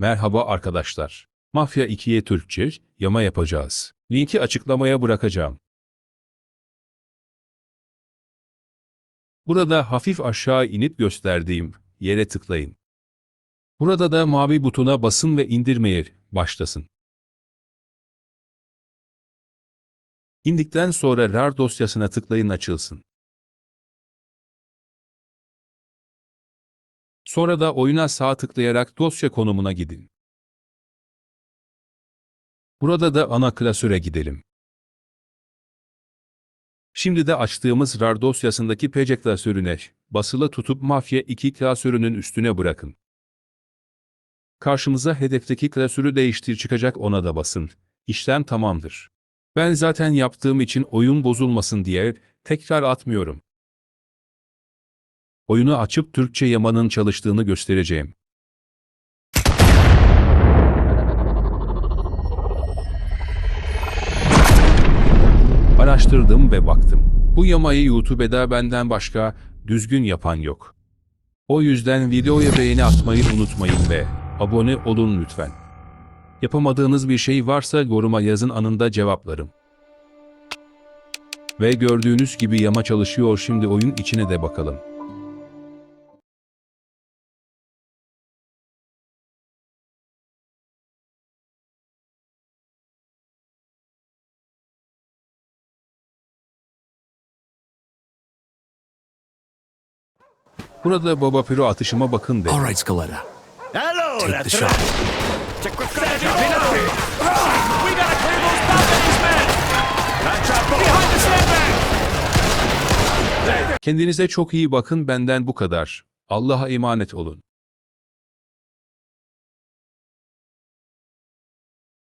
Merhaba arkadaşlar. Mafya 2'ye Türkçe yama yapacağız. Linki açıklamaya bırakacağım. Burada hafif aşağı inip gösterdiğim yere tıklayın. Burada da mavi butona basın ve indirmeye başlasın. İndikten sonra RAR dosyasına tıklayın açılsın. Sonra da oyuna sağ tıklayarak dosya konumuna gidin. Burada da ana klasöre gidelim. Şimdi de açtığımız RAR dosyasındaki PC klasörüne basılı tutup Mafya 2 klasörünün üstüne bırakın. Karşımıza hedefteki klasörü değiştir çıkacak ona da basın. İşlem tamamdır. Ben zaten yaptığım için oyun bozulmasın diye tekrar atmıyorum. Oyunu açıp Türkçe yamanın çalıştığını göstereceğim. Araştırdım ve baktım. Bu yamayı YouTube'da benden başka düzgün yapan yok. O yüzden videoya beğeni atmayı unutmayın ve abone olun lütfen. Yapamadığınız bir şey varsa yoruma yazın anında cevaplarım. Ve gördüğünüz gibi yama çalışıyor şimdi oyun içine de bakalım. Burada Baba Piro atışıma bakın de. All right, Scaletta. Allora, Take the shot. Kendinize çok iyi bakın benden bu kadar. Allah'a emanet olun.